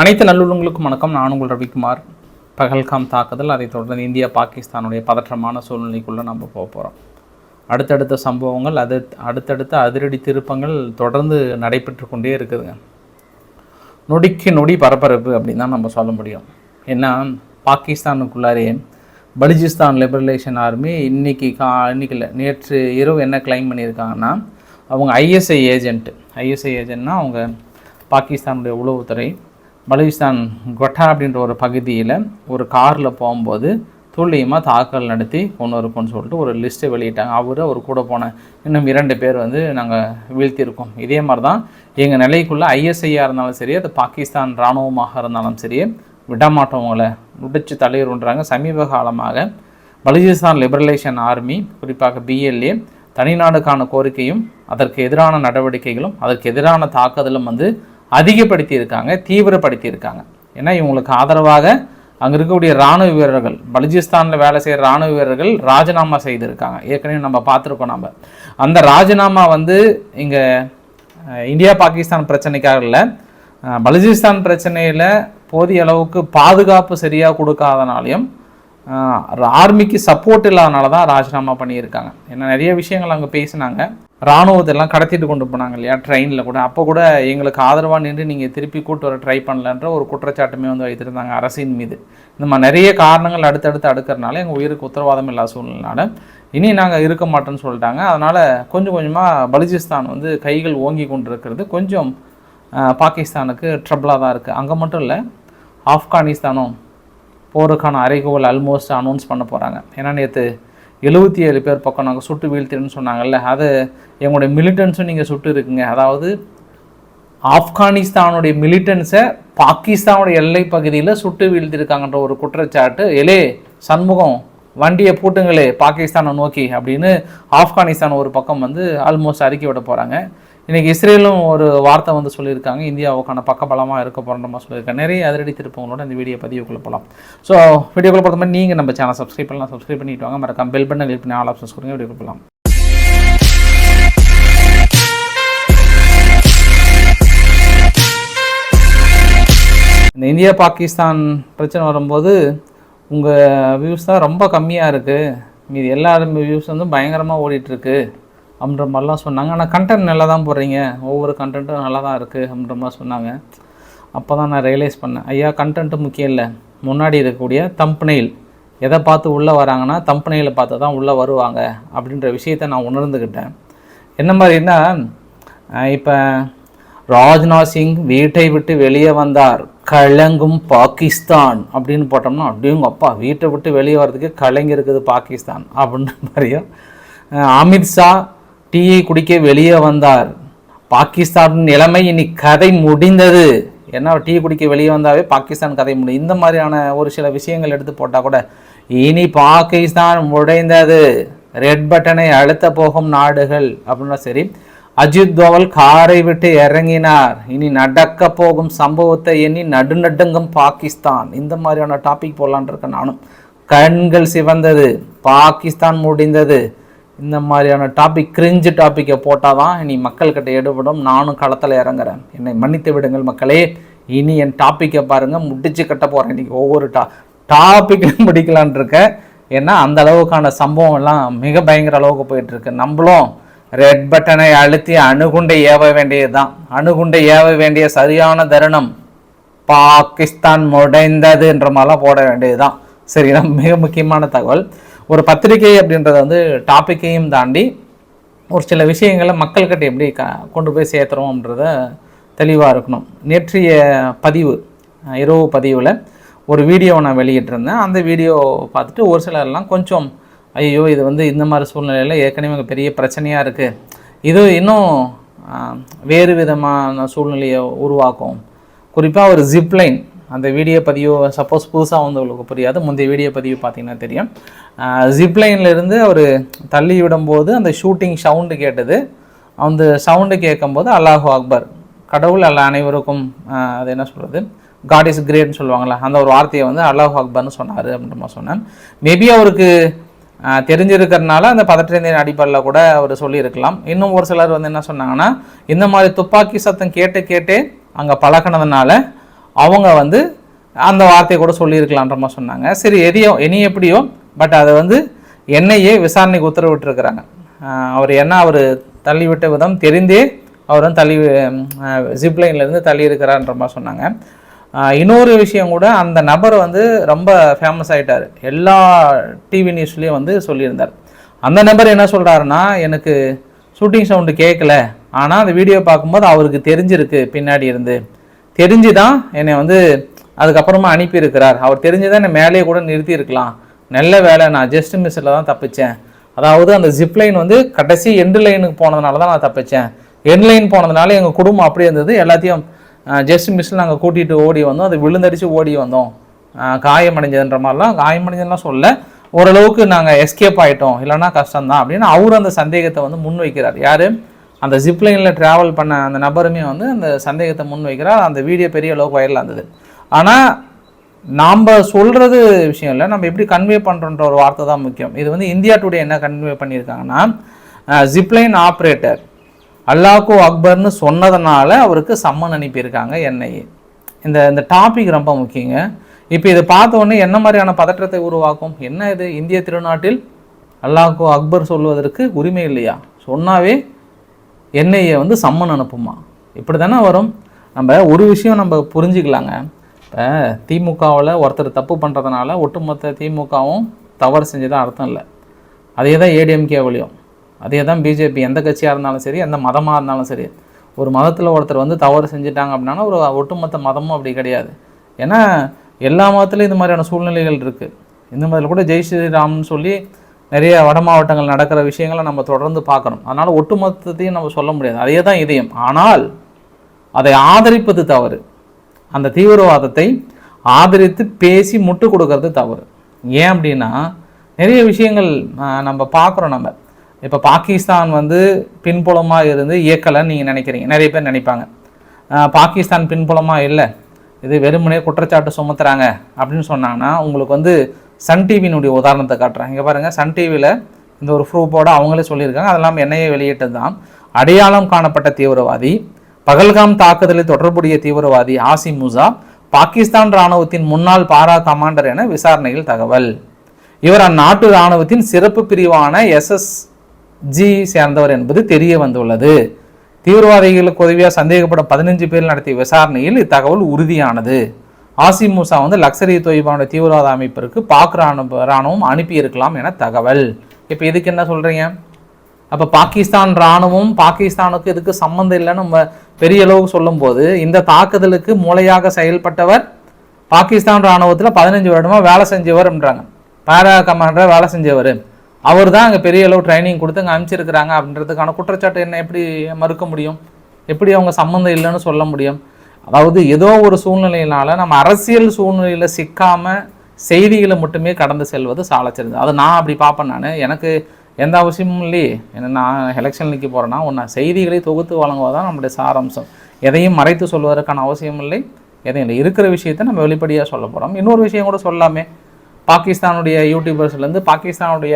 அனைத்து நல்லுள்ளங்களுக்கும் வணக்கம். நான் உங்கள் ரவிக்குமார். பகல்காம் தாக்குதல் அதைத் தொடர்ந்து இந்தியா பாகிஸ்தானுடைய பதற்றமான சூழ்நிலைக்குள்ளே நம்ம போக போகிறோம் அடுத்தடுத்த சம்பவங்கள் அது அடுத்தடுத்த அதிரடி திருப்பங்கள் தொடர்ந்து நடைபெற்று கொண்டே இருக்குதுங்க. நொடிக்கு நொடி பரபரப்பு அப்படின்னு தான் நம்ம சொல்ல முடியும். ஏன்னா பாகிஸ்தானுக்குள்ளாரே பலுஜிஸ்தான் லிபரலேஷன் ஆர்மி இன்றைக்கி கா இன்னைக்கு இல்லை நேற்று இரவு என்ன கிளைம் பண்ணியிருக்காங்கன்னா அவங்க ஐஎஸ்ஐ ஏஜென்ட் ஐஎஸ்ஐ ஏஜென்ட்னா அவங்க பாகிஸ்தானுடைய உளவுத்துறை பலுச்சிஸ்தான் கொட்டா அப்படின்ற ஒரு பகுதியில் ஒரு காரில் போகும்போது துல்லியமாக தாக்கல் நடத்தி கொண்டு இருக்கோம்னு சொல்லிட்டு ஒரு லிஸ்ட்டை வெளியிட்டாங்க. அவர் அவர் கூட போன இன்னும் இரண்டு பேர் வந்து நாங்கள் வீழ்த்தியிருக்கோம். இதே மாதிரி தான் எங்கள் நிலைக்குள்ளே ஐஎஸ்ஐயாக இருந்தாலும் சரி அது பாகிஸ்தான் இராணுவமாக இருந்தாலும் சரி விடமாட்டவங்களை முடிச்சு தலைவருன்றாங்க சமீப காலமாக பலுச்சிஸ்தான் லிபரலேஷன் ஆர்மி குறிப்பாக பிஎல்ஏ தனிநாடுக்கான கோரிக்கையும் அதற்கு எதிரான நடவடிக்கைகளும் அதற்கு எதிரான தாக்குதலும் வந்து அதிகப்படுத்தி இருக்காங்க தீவிரப்படுத்தி இருக்காங்க ஏன்னா இவங்களுக்கு ஆதரவாக அங்கே இருக்கக்கூடிய இராணுவ வீரர்கள் பலுஜிஸ்தானில் வேலை செய்கிற இராணுவ வீரர்கள் ராஜினாமா செய்திருக்காங்க. ஏற்கனவே நம்ம பார்த்துருக்கோம் நம்ம. அந்த ராஜினாமா வந்து இங்கே இந்தியா பாகிஸ்தான் பிரச்சனைக்காக இல்லை. பலுஜிஸ்தான் பிரச்சனையில் போதிய அளவுக்கு பாதுகாப்பு சரியாக கொடுக்காதனாலையும் ஆர்மிக்கு சப்போர்ட் இல்லாதனால தான் ராஜினாமா பண்ணியிருக்காங்க. ஏன்னா நிறைய விஷயங்கள் அங்கே பேசினாங்க. இராணுவத்தெல்லாம் கடத்திட்டு கொண்டு போனாங்க இல்லையா ட்ரெயினில் கூட. அப்போ கூட எங்களுக்கு ஆதரவாக நின்று நீங்கள் திருப்பி கூட்டு வர ட்ரை பண்ணலன்ற ஒரு குற்றச்சாட்டுமே வந்து வைத்திருந்தாங்க அரசின் மீது. இந்த மாதிரி நிறைய காரணங்கள் அடுத்தடுத்து அடுக்கறனால எங்கள் உயிருக்கு உத்தரவாதம் இல்லாத சூழ்நிலைனால இனி நாங்கள் இருக்க மாட்டோம்னு சொல்லிட்டாங்க. அதனால் கொஞ்சம் கொஞ்சமாக பலுச்சிஸ்தான் வந்து கைகள் ஓங்கி கொண்டு இருக்கிறது கொஞ்சம் பாகிஸ்தானுக்கு ட்ரபிளாக தான் இருக்குது அங்கே மட்டும் இல்லை ஆப்கானிஸ்தானும் போருக்கான அறைகோல் ஆல்மோஸ்ட் அனௌன்ஸ் பண்ண போகிறாங்க ஏன்னா நேற்று எழுபத்தி ஏழு பேர் பக்கம் நாங்கள் சுட்டு வீழ்த்தின்னு சொன்னாங்கல்ல அது எங்களுடைய மிலிட்டன்ஸும் நீங்கள் சுட்டு இருக்குங்க. அதாவது ஆப்கானிஸ்தானுடைய மிலிட்டன்ஸை பாகிஸ்தானுடைய எல்லை பகுதியில் சுட்டு வீழ்த்திருக்காங்கன்ற ஒரு குற்றச்சாட்டு எலே சண்முகம் வண்டியை பூட்டுங்களே பாகிஸ்தானை நோக்கி அப்படின்னு ஆப்கானிஸ்தான் ஒரு பக்கம் வந்து ஆல்மோஸ்ட் அறிக்கை விட போகிறாங்க இன்றைக்கி இஸ்ரேலும் ஒரு வார்த்தை வந்து சொல்லியிருக்காங்க. இந்தியாவுக்கான பக்கபலமாக இருக்க போகிற சொல்லியிருக்காங்க. நிறைய அதிரடி திருப்பங்களோட இந்த வீடியோ பதிவுக்குள்ளே போகலாம் ஸோ வீடியோக்குள்ளே பொறுத்த மாதிரி நீங்கள் நம்ம சேனல் சப்ஸ்கிரைப் பண்ணலாம். சப்ஸ்கிரைப் பண்ணிட்டு வாங்க. மறக்காம பெல் பட்டன் கிளிக் பண்ணி ஆல் ஆப்ஷன்ஸ் கொடுங்க. வீடியோ போகலாம் இந்த இந்தியா பாகிஸ்தான் பிரச்சனை வரும்போது உங்கள் வியூஸ் தான் ரொம்ப கம்மியாக இருக்குது மீதி எல்லாரும் வியூஸ் வந்து பயங்கரமாக ஓடிட்டுருக்கு அப்படின்ற மாதிரிலாம் சொன்னாங்க. ஆனால் கண்டென்ட் நல்லா தான் போடுறீங்க. ஒவ்வொரு கண்டென்ட்டும் நல்லா தான் இருக்குது அப்படின்ற மாதிரி சொன்னாங்க. அப்போ தான் நான் ரியலைஸ் பண்ணேன். ஐயா கண்டென்ட்டு முக்கியம் இல்லை. முன்னாடி இருக்கக்கூடிய தம்பனையில் எதை பார்த்து உள்ளே வராங்கன்னா தம்பனையில் பார்த்து தான் உள்ளே வருவாங்க அப்படின்ற விஷயத்த நான் உணர்ந்துக்கிட்டேன் என்ன மாதிரின்னா இப்போ ராஜ்நாத் சிங் வீட்டை விட்டு வெளியே வந்தார். கலங்கும் பாகிஸ்தான் அப்படின்னு போட்டோம்னா அப்படியும் அப்பா வீட்டை விட்டு வெளியே வர்றதுக்கு கலங்கி இருக்குது பாகிஸ்தான் அப்படின்ற மாதிரியும் அமித்ஷா டீயை குடிக்க வெளியே வந்தார். பாகிஸ்தான் நிலைமை இனி கதை முடிந்தது. ஏன்னா டீ குடிக்க வெளியே வந்தாவே பாகிஸ்தான் கதை முடியும். இந்த மாதிரியான ஒரு சில விஷயங்கள் எடுத்து போட்டால் கூட இனி பாகிஸ்தான் முடைந்தது ரெட் பட்டனை அழுத்த போகும் நாடுகள் அப்படின்னா சரி அஜித் தோவல் காரை விட்டு இறங்கினார். இனி நடக்க போகும் சம்பவத்தை எண்ணி நடுநடுங்கும் பாகிஸ்தான். இந்த மாதிரியான டாபிக் போடலான் இருக்கேன் நானும். கண்கள் சிவந்தது. பாகிஸ்தான் முடிந்தது. இந்த மாதிரியான டாபிக் கிரிஞ்சு டாப்பிக்கை போட்டால் தான் இனி மக்கள்கிட்ட எடுபடும். நானும் களத்தில் இறங்குறேன். என்னை மன்னித்து விடுங்கள் மக்களே. இனி என் டாப்பிக்கை பாருங்கள் முடிச்சு கட்ட போகிறேன் இன்றைக்கி ஒவ்வொரு டா டாப்பிக்கும் முடிக்கலான் இருக்கேன். ஏன்னா அந்த அளவுக்கான சம்பவம் எல்லாம் மிக பயங்கர அளவுக்கு போயிட்டுருக்கு நம்மளும் ரெட் பட்டனை அழுத்தி அணுகுண்டை ஏவ வேண்டியது தான் அணுகுண்டை ஏவ வேண்டிய சரியான தருணம் பாகிஸ்தான் முடைந்ததுன்ற மாதிரிலாம் போட வேண்டியதுதான். சரிங்களா மிக முக்கியமான தகவல். ஒரு பத்திரிகை அப்படின்றத வந்து டாப்பிக்கையும் தாண்டி ஒரு சில விஷயங்களை மக்கள்கிட்ட எப்படி க கொண்டு போய் சேர்த்துறோம்ன்றத தெளிவாக இருக்கணும். நேற்றைய பதிவு இரவு பதிவில் ஒரு வீடியோவை நான் வெளியிட்டிருந்தேன். அந்த வீடியோ பார்த்துட்டு ஒரு சிலர்லாம் கொஞ்சம் ஐயோ இது வந்து இந்த மாதிரி சூழ்நிலையில் ஏற்கனவே பெரிய பிரச்சனையாக இருக்குது இது இன்னும் வேறு விதமான சூழ்நிலையை உருவாக்கும். குறிப்பாக ஒரு ஜிப்லைன் அந்த வீடியோ பதிவு சப்போஸ் புதுசாக வந்தவங்களுக்கு புரியாது. முந்தைய வீடியோ பதிவு பார்த்தீங்கன்னா தெரியும். ஜிப்லைன்லேருந்து அவர் தள்ளி விடும்போது அந்த ஷூட்டிங் சவுண்டு கேட்டது. அந்த சவுண்டு கேட்கும்போது அல்லாஹு அக்பர் கடவுள் அல்ல அனைவருக்கும் அது என்ன சொல்கிறது காட் இஸ் கிரேட்னு சொல்லுவாங்கள்ல அந்த ஒரு வார்த்தையை வந்து அல்லாஹு அக்பர்னு சொன்னார் அப்படின்ற மாதிரி சொன்னேன் மேபி அவருக்கு தெரிஞ்சிருக்கிறதுனால அந்த பதற்றத்தின் அடிப்படையில் கூட அவர் சொல்லியிருக்கலாம். இன்னும் ஒரு சிலர் வந்து என்ன சொன்னாங்கன்னா இந்த மாதிரி துப்பாக்கி சத்தம் கேட்டு கேட்டே அங்கே பழகினதுனால அவங்க வந்து அந்த வார்த்தையை கூட சொல்லியிருக்கலான்ற மாதிரி சொன்னாங்க. சரி எதையோ இனி எப்படியோ பட் அதை வந்து என்னையே விசாரணைக்கு உத்தரவிட்டிருக்கிறாங்க. அவர் என்ன அவர் தள்ளிவிட்ட விதம் தெரிந்தே அவர் வந்து தள்ளி ஜிப்லைன்லேருந்து தள்ளி இருக்கிறான்ற மாதிரி சொன்னாங்க. இன்னொரு விஷயம் கூட அந்த நபர் வந்து ரொம்ப ஃபேமஸ் ஆகிட்டார் எல்லா டிவி நியூஸ்லேயும் வந்து சொல்லியிருந்தார். அந்த நபர் என்ன சொல்கிறாருன்னா எனக்கு ஷூட்டிங் சவுண்டு கேட்கல ஆனால் அந்த வீடியோ பார்க்கும்போது அவருக்கு தெரிஞ்சிருக்கு பின்னாடி இருந்து. தெரிஞ்சு தான் என்னை வந்து அதுக்கப்புறமா அனுப்பியிருக்கிறார். அவர் தெரிஞ்சு தான் என்னை மேலேயே கூட நிறுத்தியிருக்கலாம். நல்ல வேலை நான் ஜஸ்ட் மிஸ்ஸில் தான் தப்பித்தேன் அதாவது அந்த ஜிப் லைன் வந்து கடைசி எண்டு லைனுக்கு போனதுனால தான் நான் தப்பித்தேன் எண்ட் லைன் போனதுனால எங்கள் குடும்பம் அப்படியே இருந்தது. எல்லாத்தையும் ஜஸ்ட் மிஸ்ஸில் நாங்கள் கூட்டிகிட்டு ஓடி வந்தோம். அது விழுந்தடிச்சு ஓடி வந்தோம். காயமடைஞ்சதுன்ற மாதிரிலாம் காயமடைஞ்சதுலாம் சொல்ல ஓரளவுக்கு நாங்கள் எஸ்கேப் ஆகிட்டோம் இல்லைன்னா கஷ்டம்தான் அப்படின்னு அவர் அந்த சந்தேகத்தை வந்து முன் வைக்கிறார் யார்? அந்த ஜிப்லைனில் ட்ராவல் பண்ண அந்த நபருமே வந்து அந்த சந்தேகத்தை முன் வைக்கிறார் அந்த வீடியோ பெரிய அளவுக்கு வைரலாக இருந்தது ஆனால் நாம் சொல்கிறது விஷயம் இல்லை. நம்ம எப்படி கன்வே பண்ணுறோன்ற ஒரு வார்த்தை தான் முக்கியம். இது வந்து இந்தியா டுடே என்ன கன்வே பண்ணியிருக்காங்கன்னா ஜிப்லைன் ஆப்ரேட்டர் அல்லாஹூ அக்பர்னு சொன்னதுனால அவருக்கு சம்மன் அனுப்பியிருக்காங்க என்ஐஏ இந்த இந்த டாபிக் ரொம்ப முக்கியங்க. இப்போ இதை பார்த்த உடனே என்ன மாதிரியான பதற்றத்தை உருவாக்கும்? என்ன இது? இந்திய திருநாட்டில் அல்லாஹூ அக்பர் சொல்வதற்கு உரிமை இல்லையா? சொன்னாவே என்ஐஏ வந்து சம்மன் அனுப்புமா? இப்படி தானே வரும். நம்ம ஒரு விஷயம் நம்ம புரிஞ்சுக்கலாங்க. இப்போ திமுகவில் ஒருத்தர் தப்பு பண்ணுறதுனால ஒட்டுமொத்த திமுகவும் தவறு செஞ்சதாக அர்த்தம் இல்லை. அதே தான் ஏடிஎம்கேவிலையும் அதே தான் பிஜேபி எந்த கட்சியாக இருந்தாலும் சரி எந்த மதமாக இருந்தாலும் சரி ஒரு மதத்தில் ஒருத்தர் வந்து தவறு செஞ்சுட்டாங்க அப்படின்னா ஒரு ஒட்டுமொத்த மதமும் அப்படி கிடையாது. ஏன்னா எல்லா மதத்துலையும் இந்த மாதிரியான சூழ்நிலைகள் இருக்குது இந்த மாதிரி கூட ஜெய் ஸ்ரீராம்னு சொல்லி நிறைய வட மாவட்டங்கள் நடக்கிற விஷயங்களை நம்ம தொடர்ந்து பார்க்குறோம் அதனால் ஒட்டுமொத்தத்தையும் நம்ம சொல்ல முடியாது. அதே தான் இதயம். ஆனால் அதை ஆதரிப்பது தவறு. அந்த தீவிரவாதத்தை ஆதரித்து பேசி முட்டு கொடுக்கறது தவறு. ஏன் அப்படின்னா நிறைய விஷயங்கள் நம்ம பார்க்குறோம் நம்ம. இப்போ பாகிஸ்தான் வந்து பின்புலமாக இருந்து இயக்கலைன்னு நீங்கள் நினைக்கிறீங்க. நிறைய பேர் நினைப்பாங்க. பாகிஸ்தான் பின்புலமாக இல்லை. இது வெறுமனே குற்றச்சாட்டு சுமத்துறாங்க அப்படின்னு சொன்னாங்கன்னா உங்களுக்கு வந்து சன் டிவியினுடைய உதாரணத்தை காட்டுறேன். இங்கே பாருங்கள் சன் டிவியில் இந்த ஒரு ப்ரூஃபோடு அவங்களே சொல்லியிருக்காங்க. அதெல்லாம் என்னையே வெளியிட்டது தான். அடையாளம் காணப்பட்ட தீவிரவாதி பகல்காம் தாக்குதலில் தொடர்புடைய தீவிரவாதி ஆசி முசா பாகிஸ்தான் ராணுவத்தின் முன்னாள் பாரா கமாண்டர் என விசாரணையில் தகவல். இவர் அந்நாட்டு ராணுவத்தின் சிறப்பு பிரிவான எஸ்எஸ் ஜி சேர்ந்தவர் என்பது தெரிய வந்துள்ளது. தீவிரவாதிகளுக்கு உதவியாக சந்தேகப்படும் பதினஞ்சு பேர் நடத்திய விசாரணையில் இத்தகவல் உறுதியானது. ஆசிம் மூசா வந்து லக்ஸரி தொய்பான தீவிரவாத அமைப்பிற்கு பாக் ராணுவ ராணுவம் அனுப்பியிருக்கலாம் என தகவல். இப்போ இதுக்கு என்ன சொல்கிறீங்க அப்போ பாகிஸ்தான் ராணுவம் பாகிஸ்தானுக்கு இதுக்கு சம்மந்தம் இல்லைன்னு நம்ம பெரிய அளவுக்கு சொல்லும்போது இந்த தாக்குதலுக்கு மூளையாக செயல்பட்டவர் பாகிஸ்தான் ராணுவத்தில் பதினஞ்சு வருடமாக வேலை செஞ்சவர்ன்றாங்க பாரா கமாண்டர் வேலை செஞ்சவர். அவர் தான் அங்கே பெரிய அளவு ட்ரைனிங் கொடுத்து அங்கே அனுப்பிச்சிருக்கிறாங்க அப்படின்றதுக்கான குற்றச்சாட்டு என்ன எப்படி மறுக்க முடியும்? எப்படி அவங்க சம்மந்தம் இல்லைன்னு சொல்ல முடியும்? அதாவது ஏதோ ஒரு சூழ்நிலையினால நம்ம அரசியல் சூழ்நிலையில் சிக்காமல் செய்திகளை மட்டுமே கடந்து செல்வது சாலச்சிருந்தது அது நான் அப்படி பார்ப்பேன் நான். எனக்கு எந்த அவசியமும் இல்லையே. என்ன நான் எலெக்ஷன் நிற்க போகிறேன்னா ஒன்று செய்திகளை தொகுத்து வழங்குவதான் நம்முடைய சாராம்சம். எதையும் மறைத்து சொல்வதற்கான அவசியம் இல்லை. எதையும் இல்லை. இருக்கிற விஷயத்தை நம்ம வெளிப்படையாக சொல்ல போகிறோம் இன்னொரு விஷயம் கூட சொல்லாமே. பாகிஸ்தானுடைய யூடியூபர்ஸ்லேருந்து பாகிஸ்தானுடைய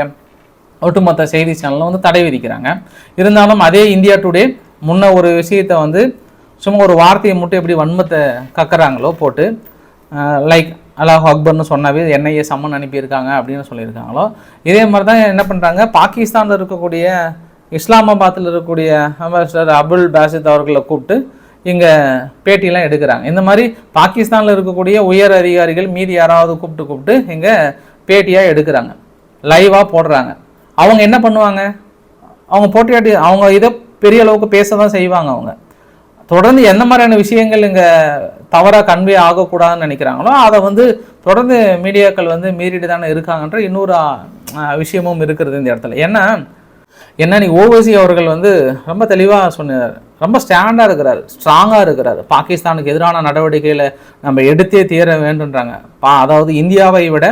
ஒட்டுமொத்த செய்தி சேனலில் வந்து தடை விதிக்கிறாங்க. இருந்தாலும் அதே இந்தியா டுடே முன்ன ஒரு விஷயத்தை வந்து சும்மா ஒரு வார்த்தையை மட்டும் எப்படி வன்மத்தை கக்குறாங்களோ போட்டு லைக் அல்லாஹ் அக்பர்னு சொன்னாவே என்ஐஏ சம்மன் அனுப்பியிருக்காங்க அப்படின்னு சொல்லியிருக்காங்களோ இதே மாதிரி தான் என்ன பண்ணுறாங்க பாகிஸ்தானில் இருக்கக்கூடிய இஸ்லாமாபாத்தில் இருக்கக்கூடிய அம்பாசிடர் அபுல் பாசித் அவர்களை கூப்பிட்டு இங்கே பேட்டியெலாம் எடுக்கிறாங்க. இந்த மாதிரி பாகிஸ்தானில் இருக்கக்கூடிய உயர் அதிகாரிகள் மீதி யாராவது கூப்பிட்டு கூப்பிட்டு இங்கே பேட்டியாக எடுக்கிறாங்க. லைவாக போடுறாங்க. அவங்க என்ன பண்ணுவாங்க? அவங்க போட்டியாட்டி அவங்க இதை பெரிய அளவுக்கு பேச தான் செய்வாங்க அவங்க. தொடர்ந்து என்ன மாதிரியான விஷயங்கள் இங்கே தவறாக கன்வே ஆகக்கூடாதுன்னு நினைக்கிறாங்களோ அதை வந்து தொடர்ந்து மீடியாக்கள் வந்து மீறிட்டு தானே இருக்காங்கன்ற இன்னொரு விஷயமும் இருக்கிறது இந்த இடத்துல. ஏன்னா என்ன நீ ஓவசி அவர்கள் வந்து ரொம்ப தெளிவாக சொன்னார். ரொம்ப ஸ்டாண்டாக இருக்கிறார். ஸ்ட்ராங்காக இருக்கிறார். பாகிஸ்தானுக்கு எதிரான நடவடிக்கைகளை நம்ம எடுத்தே தீர வேண்டுன்றாங்க பா அதாவது இந்தியாவை விட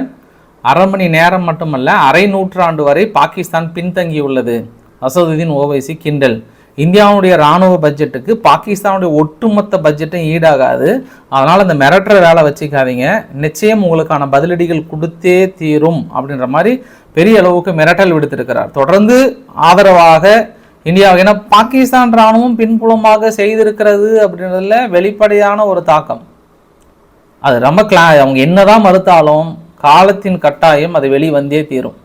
அரை மணி நேரம் மட்டுமல்ல அரை நூற்றாண்டு வரை பாகிஸ்தான் பின்தங்கியுள்ளது. அசதுதீன் ஓவைசி கிண்டல். இந்தியாவுடைய ராணுவ பட்ஜெட்டுக்கு பாகிஸ்தானுடைய ஒட்டுமொத்த பட்ஜெட்டும் ஈடாகாது. அதனால் அந்த மிரட்டுற வேலை வச்சுக்காதீங்க. நிச்சயம் உங்களுக்கான பதிலடிகள் கொடுத்தே தீரும் அப்படின்ற மாதிரி பெரிய அளவுக்கு மிரட்டல் விடுத்திருக்கிறார். தொடர்ந்து ஆதரவாக இந்தியா ஏன்னா பாகிஸ்தான் ராணுவம் பின்புலமாக செய்திருக்கிறது அப்படின்றதுல வெளிப்படையான ஒரு தாக்கம். அது ரொம்ப கிளா அவங்க என்னதான் மறுத்தாலும் காலத்தின் கட்டாயம் அது வெளி வந்தே தீரும்.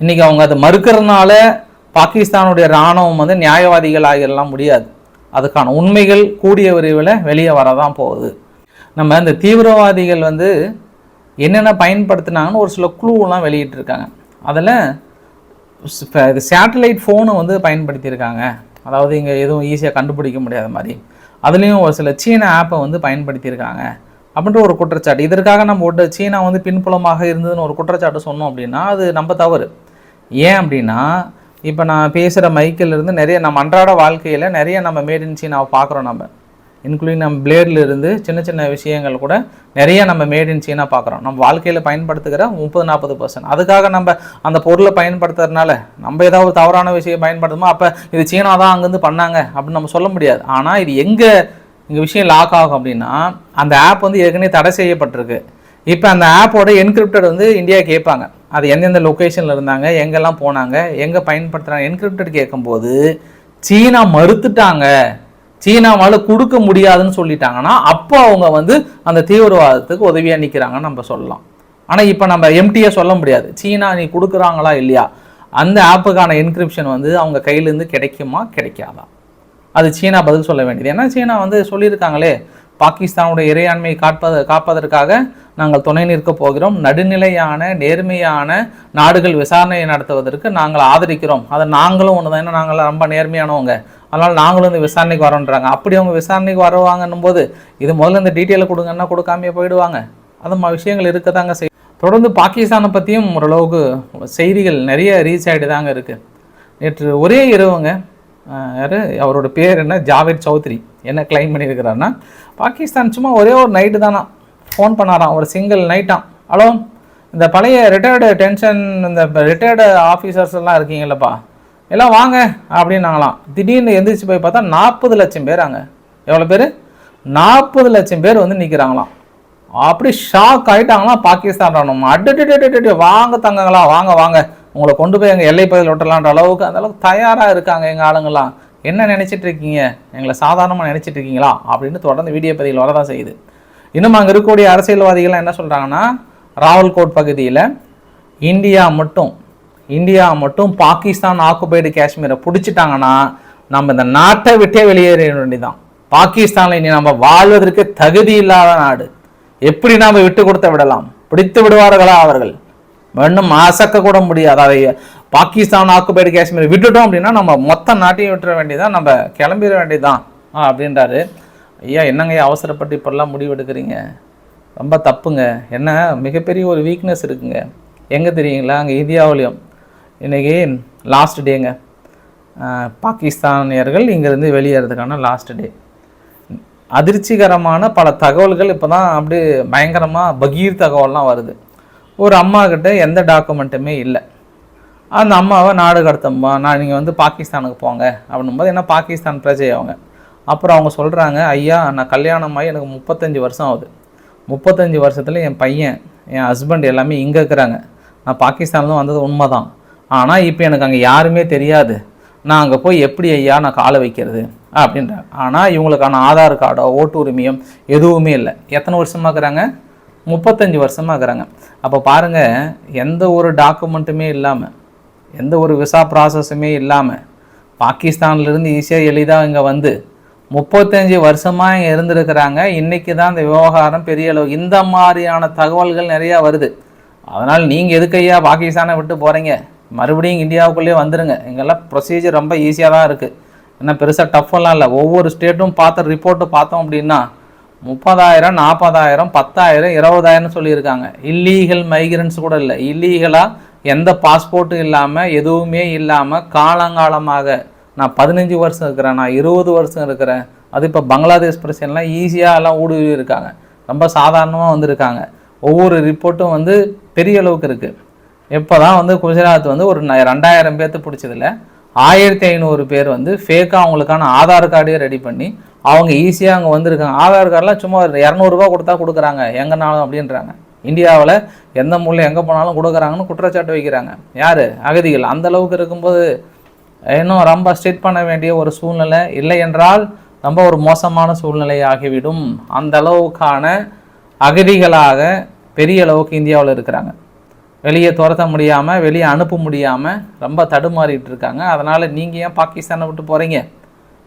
இன்னைக்கு அவங்க அதை மறுக்கிறதுனால பாகிஸ்தானுடைய இராணுவம் வந்து நியாயவாதிகள் ஆகிடலாம் முடியாது. அதுக்கான உண்மைகள் கூடிய விரைவில் வெளியே வரதான் போகுது. நம்ம இந்த தீவிரவாதிகள் வந்து என்னென்ன பயன்படுத்தினாங்கன்னு ஒரு சில குழுவெலாம் வெளியிட்டிருக்காங்க. அதில் இது சேட்டலைட் ஃபோனை வந்து பயன்படுத்தியிருக்காங்க. அதாவது இங்கே எதுவும் ஈஸியாக கண்டுபிடிக்க முடியாத மாதிரி. அதுலேயும் ஒரு சில சீன ஆப்பை வந்து பயன்படுத்தியிருக்காங்க. அப்படின்ற ஒரு குற்றச்சாட்டு. இதற்காக நம்ம ஒரு சீனா வந்து பின்புலமாக இருந்ததுன்னு ஒரு குற்றச்சாட்டு சொன்னோம் அப்படின்னா அது நம்ம தவறு. ஏன் அப்படின்னா இப்போ நான் பேசுகிற மைக்கிலிருந்து நிறைய நம்ம அன்றாட வாழ்க்கையில் நிறைய நம்ம மேட் இன் சீனாவை பார்க்குறோம் நம்ம இன்க்ளூடிங் நம்ம பிளேட்லேருந்து சின்ன சின்ன விஷயங்கள் கூட நிறைய நம்ம மேட் இன் சீனா பார்க்குறோம். நம்ம வாழ்க்கையில் பயன்படுத்துகிற முப்பது நாற்பது பர்சன்ட் அதுக்காக நம்ம அந்த பொருளை பயன்படுத்துறதுனால நம்ம ஏதாவது ஒரு தவறான விஷயம் பயன்படுத்துமோ அப்போ இது சீனா தான் அங்கேருந்து பண்ணாங்க அப்படின்னு நம்ம சொல்ல முடியாது. ஆனால் இது எங்கே இங்கே விஷயம் லாக் ஆகும் அப்படின்னா அந்த ஆப் வந்து ஏற்கனவே தடை செய்யப்பட்டிருக்கு. இப்போ அந்த ஆப்போட என்கிரிப்டட் வந்து இந்தியா கேட்பாங்க. அது எந்தெந்த லொக்கேஷனில் இருந்தாங்க எங்கெல்லாம் போனாங்க எங்கே பயன்படுத்துகிறாங்க என்கிரிப்டட் கேட்கும்போது சீனா மறுத்துட்டாங்க. சீனாவால் கொடுக்க முடியாதுன்னு சொல்லிட்டாங்கன்னா அப்போ அவங்க வந்து அந்த தீவிரவாதத்துக்கு உதவியாக நிற்கிறாங்கன்னு நம்ம சொல்லலாம். ஆனால் இப்போ நம்ம எம்டியை சொல்ல முடியாது. சீனா நீ கொடுக்குறாங்களா இல்லையா? அந்த ஆப்புக்கான என்கிரிப்ஷன் வந்து அவங்க கையிலேருந்து கிடைக்குமா கிடைக்காதா? அது சீனா பதில் சொல்ல வேண்டியது. ஏன்னா சீனா வந்து சொல்லியிருக்காங்களே பாகிஸ்தானுடைய இறையாண்மையை காப்பது காப்பதற்காக நாங்கள் துணை நிற்க போகிறோம். நடுநிலையான நேர்மையான நாடுகள் விசாரணை நடத்துவதற்கு நாங்கள் ஆதரிக்கிறோம். அதை நாங்களும் ஒன்று தான் ஏன்னா நாங்கள் ரொம்ப நேர்மையானவங்க. அதனால் நாங்களும் இந்த விசாரணைக்கு வரோன்றாங்க. அப்படி அவங்க விசாரணைக்கு வருவாங்கன்னும் போது இது முதல்ல இந்த டீட்டெயிலை கொடுங்கன்னா கொடுக்காமையே போயிடுவாங்க. அது விஷயங்கள் இருக்க தாங்க செய் தொடர்ந்து பாகிஸ்தானை பற்றியும் ஓரளவுக்கு செய்திகள் நிறைய ரீச் ஆகிட்டு தாங்க இருக்குது நேற்று ஒரே இரவுங்க யார்? அவரோட பேர் என்ன? ஜாவேத் சௌத்ரி. என்ன கிளைம் பண்ணியிருக்கிறாருன்னா பாகிஸ்தான் சும்மா ஒரே ஒரு நைட்டு தானா? ஃபோன் பண்ணாராம். ஒரு சிங்கிள் நைட்டான் ஹலோ இந்த பழைய ரிட்டையர்டு டென்ஷன் இந்த ரிட்டையர்டு ஆஃபீஸர்ஸ் எல்லாம் இருக்கீங்களப்பா எல்லாம் வாங்க அப்படின்னாங்களாம். திடீர்னு எந்திரிச்சு போய் பார்த்தா நாற்பது லட்சம் பேர் அங்கே. எவ்வளோ பேர்? நாற்பது லட்சம் பேர் வந்து நிற்கிறாங்களாம் அப்படி ஷாக் ஆகிட்டாங்களாம் பாகிஸ்தான் ராணுவம் அட்டு வாங்க தங்கங்களா வாங்க வாங்க. உங்களை கொண்டு போய் எங்கள் எல்லை பகுதியில் விட்டலான்ற அளவுக்கு அந்த அளவுக்கு தயாராக இருக்காங்க எங்கள் ஆளுங்களாம் என்ன நினச்சிட்டு இருக்கீங்க? எங்களை சாதாரணமாக நினச்சிட்டு இருக்கீங்களா? அப்படின்னு தொடர்ந்து வீடியோ பதிவில் வரதான் செய்யுது. இன்னும் அங்கே இருக்கக்கூடிய அரசியல்வாதிகள்லாம் என்ன சொல்கிறாங்கன்னா ராவல்கோட் பகுதியில் இந்தியா மட்டும் இந்தியா மட்டும் பாகிஸ்தான் ஆக்குபைடு காஷ்மீரை பிடிச்சிட்டாங்கன்னா நம்ம இந்த நாட்டை விட்டே வெளியேற வேண்டிதான் பாகிஸ்தானில் இனி நம்ம வாழ்வதற்கு தகுதி இல்லாத நாடு. எப்படி நாம் விட்டு கொடுத்து விடலாம்? பிடித்து விடுவார்களா அவர்கள்? இன்னும் அசக்க கூட முடியாது. அதை பாகிஸ்தான் ஆக்குபைடு காஷ்மீர் விட்டுட்டோம் அப்படின்னா நம்ம மொத்த நாட்டையும் விட்டுற வேண்டியதான் நம்ம கிளம்பிட வேண்டியதான் அப்படின்றாரு. ஐயா என்னங்க அவசரப்பட்டு இப்போல்லாம் முடிவு எடுக்கிறீங்க ரொம்ப தப்புங்க. என்ன மிகப்பெரிய ஒரு வீக்னஸ் இருக்குங்க. எங்கே தெரியுங்களா? அங்கே இந்தியாவிலையும். இன்றைக்கி லாஸ்ட் டேங்க பாகிஸ்தானியர்கள் இங்கேருந்து வெளியேறதுக்கான லாஸ்ட் டே அதிர்ச்சிகரமான பல தகவல்கள் இப்போ தான் அப்படியே பயங்கரமாக பகீர் தகவல்லாம் வருது. ஒரு அம்மா கிட்ட எந்த டாக்குமெண்ட்டுமே இல்லை. அந்த அம்மாவை நாடு கடத்தம்மா நான் நீங்கள் வந்து பாகிஸ்தானுக்கு போங்க அப்படின்னும் போது என்ன பாகிஸ்தான் பிரஜை அவங்க. அப்புறம் அவங்க சொல்கிறாங்க ஐயா நான் கல்யாணம் ஆகி எனக்கு முப்பத்தஞ்சு வருஷம் ஆகுது. முப்பத்தஞ்சு வருஷத்தில் என் பையன் என் ஹஸ்பண்ட் எல்லாமே இங்கே இருக்கிறாங்க. நான் பாகிஸ்தான்லாம் வந்தது உண்மை தான் ஆனால் இப்போ எனக்கு அங்கே யாருமே தெரியாது. நான் அங்கே போய் எப்படி ஐயா நான் காலை வைக்கிறது? அப்படின்றாங்க. ஆனால் இவங்களுக்கான ஆதார் கார்டோ ஓட்டு உரிமையும் எதுவுமே இல்லை. எத்தனை வருஷமாக இருக்கிறாங்க? முப்பத்தஞ்சு வருஷமாக இருக்கிறாங்க அப்போ பாருங்கள் எந்த ஒரு டாக்குமெண்ட்டுமே இல்லாமல் எந்த ஒரு விசா ப்ராசஸுமே இல்லாமல் பாகிஸ்தான்லேருந்து ஈஸியாக எளிதாக இங்கே வந்து முப்பத்தஞ்சு வருஷமாக இங்கே இருந்திருக்கிறாங்க. இன்றைக்கி தான் இந்த விவகாரம் பெரிய அளவு இந்த மாதிரியான தகவல்கள் நிறையா வருது. அதனால் நீங்கள் எதுக்கையா பாகிஸ்தானை விட்டு போகிறீங்க மறுபடியும் இந்தியாவுக்குள்ளேயே வந்துடுங்க இங்கெல்லாம் ப்ரொசீஜர் ரொம்ப ஈஸியாக தான் இருக்குது ஏன்னா பெருசாக டஃப்பெல்லாம் இல்லை. ஒவ்வொரு ஸ்டேட்டும் பார்த்த ரிப்போர்ட்டு பார்த்தோம் அப்படின்னா முப்பதாயிரம் நாற்பதாயிரம் பத்தாயிரம் இருபதாயிரம் சொல்லியிருக்காங்க. இல்லீகல் மைக்ரன்ஸ் கூட இல்லை. இல்லீகலாக எந்த பாஸ்போர்ட்டும் இல்லாமல் எதுவுமே இல்லாமல் காலங்காலமாக நான் பதினஞ்சு வருஷம் இருக்கிறேன் நான் இருபது வருஷம் இருக்கிறேன். அது இப்போ பங்களாதேஷ் பிரச்சனைலாம் ஈஸியாக எல்லாம் ஊடுருவி இருக்காங்க ரொம்ப சாதாரணமாக வந்திருக்காங்க. ஒவ்வொரு ரிப்போர்ட்டும் வந்து பெரிய அளவுக்கு இருக்குது இப்போ தான் வந்து குஜராத் வந்து ஒரு ந- ரெண்டாயிரம் பேர்த்து பிடிச்சதில்ல ஆயிரத்தி ஐநூறு பேர் வந்து ஃபேக்காக அவங்களுக்கான ஆதார் கார்டே ரெடி பண்ணி அவங்க ஈஸியாக அங்கே வந்திருக்காங்க. ஆதார் கார்டெலாம் சும்மா ஒரு இரநூறுபா கொடுத்தா கொடுக்குறாங்க. எங்கேனாலும் அப்படின்றாங்க. இந்தியாவில் எந்த மூலையில் எங்கே போனாலும் கொடுக்குறாங்கன்னு குற்றச்சாட்டு வைக்கிறாங்க. யார்? அகதிகள். அந்த அளவுக்கு இருக்கும்போது இன்னும் ரொம்ப ஸ்ட்ரிக்ட் பண்ண வேண்டிய ஒரு சூழ்நிலை இல்லை என்றால் ரொம்ப ஒரு மோசமான சூழ்நிலை ஆகிவிடும். அந்த அளவுக்கான அகதிகளாக பெரிய அளவுக்கு இந்தியாவில் இருக்கிறாங்க. வெளியே துரத்த முடியாமல் வெளியே அனுப்ப முடியாமல் ரொம்ப தடுமாறிட்டு இருக்காங்க. அதனால் நீங்கள் ஏன் பாகிஸ்தானை விட்டு போகிறீங்க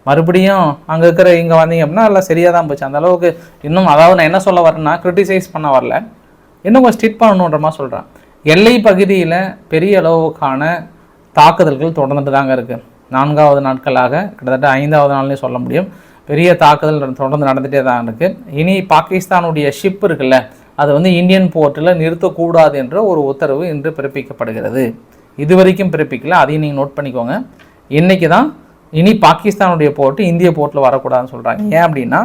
மறுபடியும் அங்கே இருக்கிற இங்கே வந்தீங்க அப்படின்னா எல்லாம் சரியாக தான் போச்சு. அந்த அளவுக்கு இன்னும் அதாவது நான் என்ன சொல்ல வரேன்னா க்ரிட்டிசைஸ் பண்ண வரல. இன்னும் கொஞ்சம் ஸ்டிட் பண்ணணுன்ற மாதிரி சொல்கிறேன் எல்லை பகுதியில் பெரிய அளவுக்கான தாக்குதல்கள் தொடர்ந்துட்டு தாங்க இருக்குது நான்காவது நாட்களாக கிட்டத்தட்ட ஐந்தாவது நாள்லேயும் சொல்ல முடியும். பெரிய தாக்குதல் தொடர்ந்து நடந்துகிட்டே தான் இருக்குது இனி பாகிஸ்தானுடைய ஷிப் இருக்குல்ல அது வந்து இந்தியன் போர்ட்டில் நிறுத்தக்கூடாது என்ற ஒரு உத்தரவு இன்று பிறப்பிக்கப்படுகிறது. இது வரைக்கும் பிறப்பிக்கல. அதையும் நீங்கள் நோட் பண்ணிக்கோங்க. இன்றைக்கி தான் இனி பாகிஸ்தானுடைய போர்ட்டு இந்திய போர்ட்டில் வரக்கூடாதுன்னு சொல்கிறாங்க ஏன் அப்படின்னா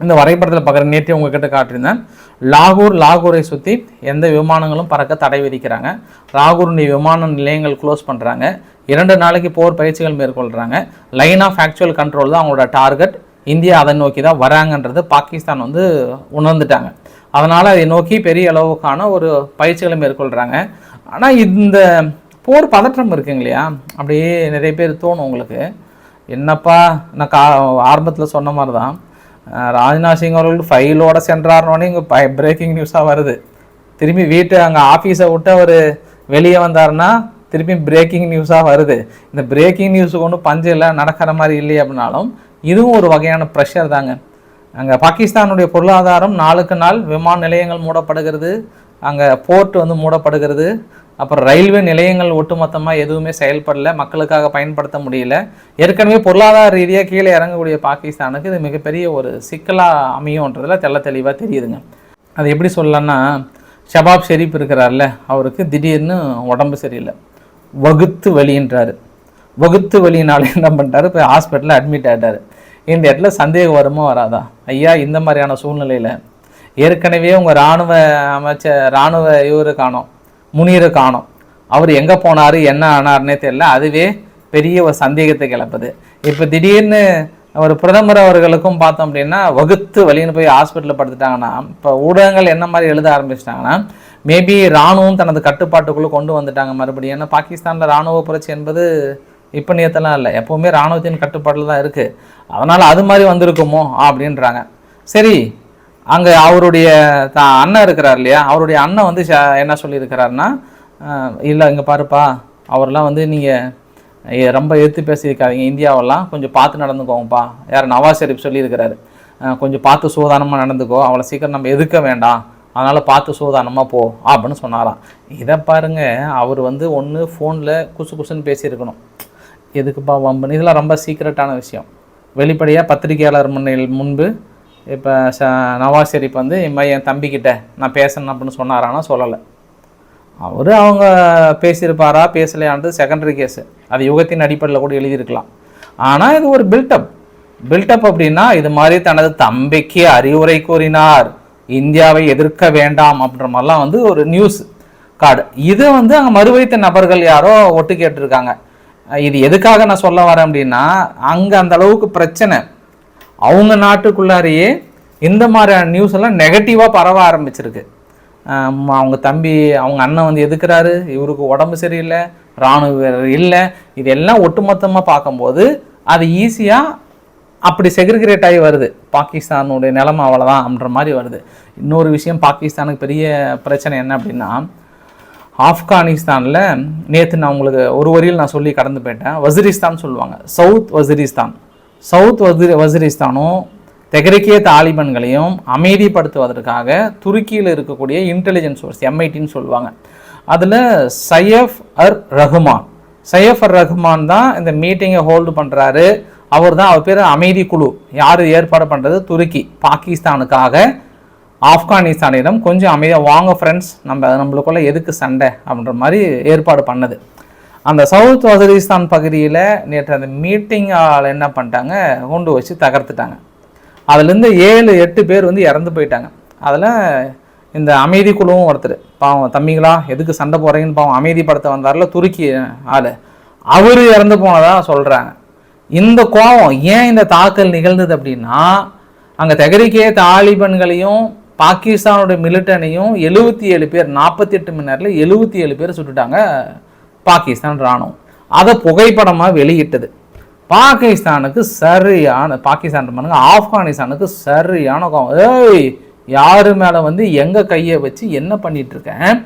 இந்த வரைபடத்தில் பார்க்குற நேற்றே உங்ககிட்ட காட்டியிருந்தேன். லாகூர் லாகூரை சுற்றி எந்த விமானங்களும் பறக்க தடை விதிக்கிறாங்க. லாகூருடைய விமான நிலையங்கள் க்ளோஸ் பண்ணுறாங்க இரண்டு நாளைக்கு போர் பயிற்சிகள் மேற்கொள்கிறாங்க லைன் ஆஃப் ஆக்சுவல் கண்ட்ரோல் தான் அவங்களோட டார்கெட் இந்தியா அதை நோக்கி தான் வராங்கன்றது பாகிஸ்தான் வந்து உணர்ந்துட்டாங்க. அதனால் அதை நோக்கி பெரிய அளவுக்கான ஒரு பயிற்சிகளை மேற்கொள்கிறாங்க ஆனால் இந்த போர் பதற்றம் இருக்குங்க இல்லையா அப்படியே நிறைய பேர் தோணும் உங்களுக்கு. என்னப்பா நான் கா ஆரம்பத்தில் சொன்ன மாதிரி தான் ராஜ்நாத் சிங் அவர்கள் ஃபைலோட சென்றார்னோடனே இங்கே பிரேக்கிங் நியூஸாக வருது. திரும்பி வீட்டு அங்கே ஆஃபீஸை விட்டு அவர் வெளியே வந்தாருன்னா திருப்பி பிரேக்கிங் நியூஸாக வருது. இந்த பிரேக்கிங் நியூஸுக்கு ஒன்றும் பஞ்சம் இல்லை நடக்கிற மாதிரி இல்லையே அப்படின்னாலும் இதுவும் ஒரு வகையான ப்ரெஷர் தாங்க. அங்கே பாகிஸ்தானுடைய பொருளாதாரம் நாளுக்கு நாள் விமான நிலையங்கள் மூடப்படுகிறது. அங்கே போர்ட் வந்து மூடப்படுகிறது. அப்புறம் ரயில்வே நிலையங்கள் ஒட்டுமொத்தமாக எதுவுமே செயல்படல மக்களுக்காக பயன்படுத்த முடியல. ஏற்கனவே பொருளாதார ரீதியாக கீழே இறங்கக்கூடிய பாகிஸ்தானுக்கு இது மிகப்பெரிய ஒரு சிக்கலாக அமையும்ன்றதில் தெள்ள தெளிவாக தெரியுதுங்க. அது எப்படி சொல்லலாம்னா ஷபாப் ஷெரீப் இருக்கிறார்ல அவருக்கு திடீர்னு உடம்பு சரியில்லை. வகுத்து வலின்றாரு. வகுத்து வலினால என்ன பண்ணிட்டாரு போய் ஹாஸ்பிட்டலில் அட்மிட் ஆகிட்டார் இந்த இடத்துல சந்தேகம் வருமோ வராதா? ஐயா இந்த மாதிரியான சூழ்நிலையில் ஏற்கனவே உங்கள் இராணுவ அமைச்சர் இராணுவ இவரு காணோம். முனீரை காணும். அவர் எங்கே போனார் என்ன ஆனார்னே தெரியல. அதுவே பெரிய ஒரு சந்தேகத்தை கிளப்புது. இப்போ திடீர்னு ஒரு பிரதமர் அவர்களுக்கும் பார்த்தோம் அப்படின்னா வகுத்து வலின்னு போய் ஹாஸ்பிட்டலில் படுத்துட்டாங்கன்னா இப்போ ஊடகங்கள் என்ன மாதிரி எழுத ஆரம்பிச்சிட்டாங்கன்னா மேபி இராணுவம் தனது கட்டுப்பாட்டுக்குள்ளே கொண்டு வந்துட்டாங்க மறுபடியும். ஏன்னா பாகிஸ்தானில் இராணுவ புரட்சி என்பது இப்போ நேத்தெல்லாம் இல்லை. எப்போவுமே இராணுவத்தின் கட்டுப்பாட்டில் தான் இருக்குது அதனால் அது மாதிரி வந்திருக்குமோ அப்படின்றாங்க. சரி அங்கே அவருடைய த அண்ணன் இருக்கிறார் இல்லையா? அவருடைய அண்ணன் வந்து ச- என்ன சொல்லியிருக்கிறாருன்னா இல்லை இங்கே பாருப்பா. அவரெல்லாம் வந்து நீங்கள் ரொம்ப எடுத்து பேசியிருக்காதீங்க. இந்தியாவெல்லாம் கொஞ்சம் பார்த்து நடந்துக்கோங்கப்பா. யார்? நவாஸ் ஷெரீப் சொல்லியிருக்கிறாரு. கொஞ்சம் பார்த்து சூதானமாக நடந்துக்கோ. அவளை சீக்கிரம் நம்ம எதுக்க வேண்டாம். அதனால் பார்த்து சூதானமாக போ. அப்படின்னு சொன்னாராம். இதை பாருங்க அவர் வந்து ஒன்று ஃபோனில் குசு குசுன்னு பேசியிருக்கணும். எதுக்குப்பா வம்புன்னு? இதெல்லாம் ரொம்ப சீக்ரெட்டான விஷயம். வெளிப்படையாக பத்திரிகையாளர் முன்னில் முன்பு இப்போ ச நவாஸ் ஷெரீப் வந்து இம்மா என் தம்பிக்கிட்ட நான் பேசணும் அப்படின்னு சொன்னாரானா சொல்லலை. அவர் அவங்க பேசியிருப்பாரா பேசலையான்றது செகண்டரி கேஸு அது யுகத்தின் அடிப்படையில் கூட எழுதியிருக்கலாம். ஆனால் இது ஒரு பில்டப் பில்டப் அப்படின்னா இது மாதிரி தனது தம்பிக்கு அறிவுரை கூறினார். இந்தியாவை எதிர்க்க வேண்டாம் அப்படின்ற மாதிரிலாம் வந்து ஒரு நியூஸ் கார்டு இது வந்து அங்கே மறுவைத்த நபர்கள் யாரோ ஒட்டு கேட்டிருக்காங்க இது எதுக்காக நான் சொல்ல வரேன் அப்படின்னா அங்கே அந்த அளவுக்கு பிரச்சனை அவங்க நாட்டுக்குள்ளாரையே இந்த மாதிரியான நியூஸ் எல்லாம் நெகட்டிவாக பரவ ஆரம்பிச்சிருக்கு. அவங்க தம்பி அவங்க அண்ணன் வந்து எதுக்குறாரு? இவருக்கு உடம்பு சரியில்லை இராணுவ வீரர் இல்லை. இதெல்லாம் ஒட்டுமொத்தமாக பார்க்கும்போது அது ஈஸியாக அப்படி செக்ரிகரேட் ஆகி வருது. பாகிஸ்தானுடைய நிலமை அவ்வளோதான் அப்படின்ற மாதிரி வருது. இன்னொரு விஷயம் பாகிஸ்தானுக்கு பெரிய பிரச்சனை என்ன அப்படின்னா ஆப்கானிஸ்தானில் நேற்று நான் உங்களுக்கு ஒரு வரியில் நான் சொல்லி கடந்து போயிட்டேன். வசிரிஸ்தான் சொல்லுவாங்க. சவுத் வசிரிஸ்தான் சவுத் வசிரி வசிரிஸ்தானும் தெகரிக்கிய தாலிபன்களையும் அமைதிப்படுத்துவதற்காக துருக்கியில் இருக்கக்கூடிய இன்டெலிஜென்ஸ் சோர்ஸ் எம்ஐடின்னு சொல்லுவாங்க. அதில் சையஃப் அர் ரஹ்மான். சையஃப் அர் ரஹ்மான் தான் இந்த மீட்டிங்கை ஹோல்டு பண்ணுறாரு அவர் தான் அவர் பேர் அமைதி குழு. யார் ஏற்பாடு பண்ணுறது துருக்கி. பாகிஸ்தானுக்காக ஆப்கானிஸ்தானிடம் கொஞ்சம் அமைதியாக வாங்க ஃப்ரெண்ட்ஸ் நம்ம நம்மளுக்குள்ள எதுக்கு சண்டை? அப்படின்ற மாதிரி ஏற்பாடு பண்ணது. அந்த சவுத் வசதிஸ்தான் பகுதியில் நேற்று அந்த மீட்டிங் என்ன பண்ணிட்டாங்க? குண்டு வச்சு தகர்த்துட்டாங்க. அதுலேருந்து ஏழு எட்டு பேர் வந்து இறந்து போயிட்டாங்க. அதில் இந்த அமைதி குழுவும் ஒருத்தர். பாவம் தம்பிங்களா எதுக்கு சண்டை போகிறீங்கன்னு பாவம் அமைதிப்படுத்த வந்தார்ல துருக்கி ஆள். அவர் இறந்து போனதாக சொல்கிறாங்க இந்த கோபம் ஏன் இந்த தாக்கல் நிகழ்ந்தது அப்படின்னா அங்கே தெகரிக்கே தாலிபன்களையும் பாகிஸ்தானுடைய மிலிட்டனையும் எழுபத்தி ஏழு பேர் நாற்பத்தி எட்டு மணி நேரத்தில் எழுபத்தி ஏழு பேர் சுட்டுட்டாங்க. பாகிஸ்தான் இராணுவம். அதை புகைப்படமாக வெளியிட்டது. பாகிஸ்தானுக்கு சரியான பாகிஸ்தான் பண்ணுங்க ஆப்கானிஸ்தானுக்கு சரியான ஏய் யார் மேலே வந்து எங்கள் கையை வச்சு என்ன பண்ணிகிட்ருக்கேன் இருக்கேன்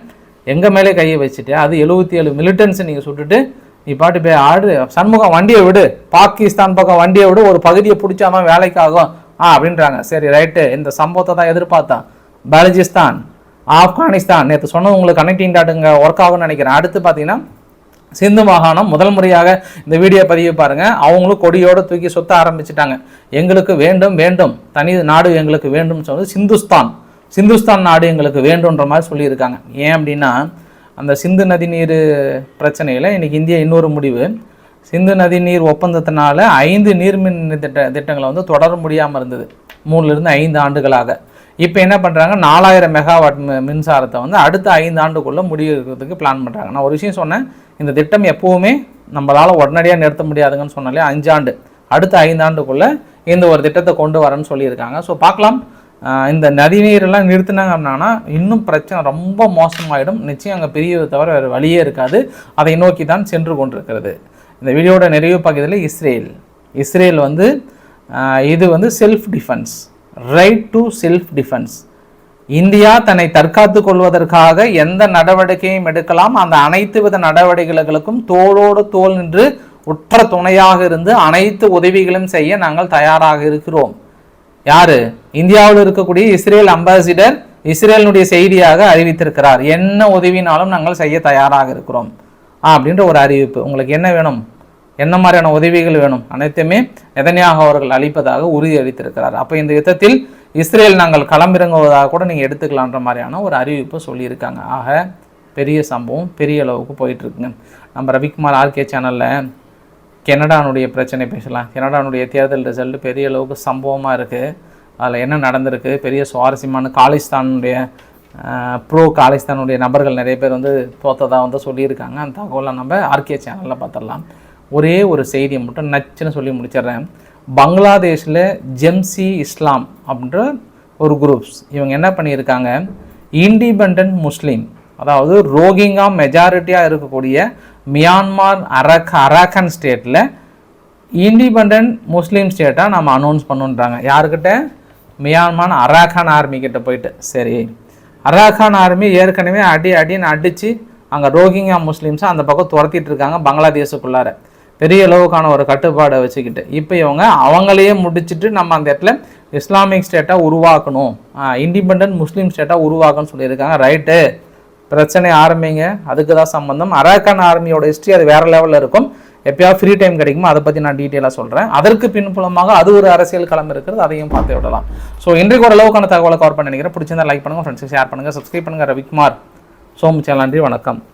எங்கள் மேலே கையை வச்சுட்டு அது எழுபத்தி ஏழு மிலிட்டன்ஸ் நீங்கள் சுட்டுட்டு நீ பாட்டு போய் ஆடு சண்முகம் வண்டியை விடு. பாகிஸ்தான் பக்கம் வண்டியை விடு ஒரு பகுதியை பிடிச்சாதான் வேலைக்கு ஆகும். ஆ அப்படின்றாங்க. சரி ரைட்டு இந்த சம்பவத்தை தான் எதிர்பார்த்தான் பலஜிஸ்தான் ஆப்கானிஸ்தான் நேற்று சொன்னது உங்களுக்கு கனெக்டிங் டாட்டுங்க ஒர்க் ஆகும்னு நினைக்கிறேன். அடுத்து பார்த்தீங்கன்னா சிந்து மாகாணம் முதல் முறையாக இந்த வீடியோ பதிவு பாருங்கள் அவங்களும் கொடியோடு தூக்கி சுத்த ஆரம்பிச்சிட்டாங்க. எங்களுக்கு வேண்டும் வேண்டும். தனி நாடு எங்களுக்கு வேண்டும் சொன்னது சிந்துஸ்தான். சிந்துஸ்தான் நாடு எங்களுக்கு வேண்டுன்ற மாதிரி சொல்லியிருக்காங்க. ஏன் அப்படின்னா அந்த சிந்து நதி நீர் பிரச்சனையில் இன்றைக்கி இந்தியா இன்னொரு முடிவு. சிந்து நதி நீர் ஒப்பந்தத்தினால ஐந்து நீர்மின் திட்ட திட்டங்களை வந்து தொடர முடியாமல் இருந்தது. மூணுலேருந்து ஐந்து ஆண்டுகளாக. இப்போ என்ன பண்ணுறாங்க நாலாயிரம் மெகாவாட் மின்சாரத்தை வந்து அடுத்த ஐந்து ஆண்டுக்குள்ளே முடிக்கிறதுக்கு பிளான் பண்ணுறாங்க நான் ஒரு விஷயம் சொன்னேன். இந்த திட்டம் எப்போவுமே நம்மளால் உடனடியாக நிறுத்த முடியாதுங்கன்னு சொன்னாலே அஞ்சாண்டு அடுத்த ஐந்தாண்டுக்குள்ளே இந்த ஒரு திட்டத்தை கொண்டு வரேன்னு சொல்லியிருக்காங்க. ஸோ பார்க்கலாம். இந்த இந்த நதிநீரெல்லாம் நிறுத்தினாங்க அப்படின்னா இன்னும் பிரச்சனை ரொம்ப மோசமாயிடும். நிச்சயம் அங்கே பிரியவை தவிர வேறு வழியே இருக்காது. அதை நோக்கி தான் சென்று கொண்டிருக்கிறது. இந்த வீடியோட நிறைவு பகுதியில் இஸ்ரேல். இஸ்ரேல் வந்து இது வந்து self defence right to self defence India தன்னை தற்காத்து கொள்வதற்காக எந்த நடவடிக்கையும் எடுக்கலாம். அந்த அனைத்து வித நடவடிக்கைகளுக்கும் தோளோடு தோல் நின்று உற்ற துணையாக இருந்து அனைத்து உதவிகளும் செய்ய நாங்கள் தயாராக இருக்கிறோம். யாரு? இந்தியாவில் இருக்கக்கூடிய இஸ்ரேல் அம்பாசிடர் இஸ்ரேலினுடைய செய்தியாக அறிவித்திருக்கிறார். என்ன உதவினாலும் நாங்கள் செய்ய தயாராக இருக்கிறோம். அப்படின்ற ஒரு அறிவிப்பு. உங்களுக்கு என்ன வேணும்? என்ன மாதிரியான உதவிகள் வேணும்? அனைத்துமே எதனையாக அவர்கள் அளிப்பதாக உறுதி அளித்திருக்கிறார். அப்போ இந்த யுத்தத்தில் இஸ்ரேல் நாங்கள் களமிறங்குவதாக கூட நீங்கள் எடுத்துக்கலான்ற மாதிரியான ஒரு அறிவிப்பை சொல்லியிருக்காங்க. ஆக பெரிய சம்பவம் பெரிய அளவுக்கு போயிட்டுருக்குங்க. நம்ம ரவிக்குமார் ஆர்கே சேனலில் கெனடானுடைய பிரச்சனை பேசலாம். கெனடானுடைய தேர்தல் ரிசல்ட் பெரிய அளவுக்கு சம்பவமாக இருக்குது அதில் என்ன நடந்திருக்கு? பெரிய சுவாரஸ்யமான காலிஸ்தானுடைய ப்ரோ காலிஸ்தானுடைய நபர்கள் நிறைய பேர் வந்து தோத்ததாக வந்து சொல்லியிருக்காங்க. அந்த தகவலை நம்ம ஆர்கே சேனலில் பார்த்துடலாம். ஒரே ஒரு செய்தியை மட்டும் நச்சுன்னு சொல்லி முடிச்சிடுறேன். பங்களாதேஷில் ஜெம்சி இஸ்லாம் அப்படின்ற ஒரு குரூப்ஸ் இவங்க என்ன பண்ணியிருக்காங்க? இண்டிபெண்ட் முஸ்லீம் அதாவது ரோகிங்கா மெஜாரிட்டியாக இருக்கக்கூடிய மியான்மார் அரக் அராக்கன் ஸ்டேட்டில் இண்டிபெண்ட் முஸ்லீம் ஸ்டேட்டாக நம்ம அனௌன்ஸ் பண்ணுன்றாங்க. யாருக்கிட்ட மியான்மார் அராகான் ஆர்மி கிட்ட போயிட்டு. சரி. அராகான் ஆர்மி ஏற்கனவே அடி அடின்னு அடித்து அங்கே ரோஹிங்கா முஸ்லீம்ஸை அந்த பக்கம் துரத்திட்டு இருக்காங்க பங்களாதேஷுக்குள்ளார. பெரிய அளவுக்கான ஒரு கட்டுப்பாடை வச்சுக்கிட்டு இப்போ இவங்க அவங்களையே முடிச்சுட்டு நம்ம அந்த இடத்துல இஸ்லாமிக் ஸ்டேட்டாக உருவாக்கணும். இண்டிபெண்ட் முஸ்லீம் ஸ்டேட்டாக உருவாக்கணும்னு சொல்லியிருக்காங்க. ரைட்டு பிரச்சனை ஆரம்பிங்க. அதுக்கு தான் சம்பந்தம். அரேக்கன் ஆர்மியோட ஹிஸ்ட்ரி அது வேறு லெவலில் இருக்கும். எப்பயாவது ஃப்ரீ டைம் கிடைக்குமோ அதை பற்றி நான் டீட்டெயிலாக சொல்கிறேன் அதற்கு பின்புலமாக அது ஒரு அரசியல் களம் இருக்கிறது. அதையும் பார்த்து விடலாம். ஸோ இன்றைக்கு ஒரு அளவுக்கான தகவலை கவர் பண்ண நினைக்கிறேன். பிடிச்சிருந்தா லைக் பண்ணுங்கள் ஃப்ரெண்ட்ஸுக்கு ஷேர் பண்ணுங்கள் சப்ஸ்கிரைப் பண்ணுங்கள் ரவிக்குமார். சோமு சேனல் நன்றி வணக்கம்.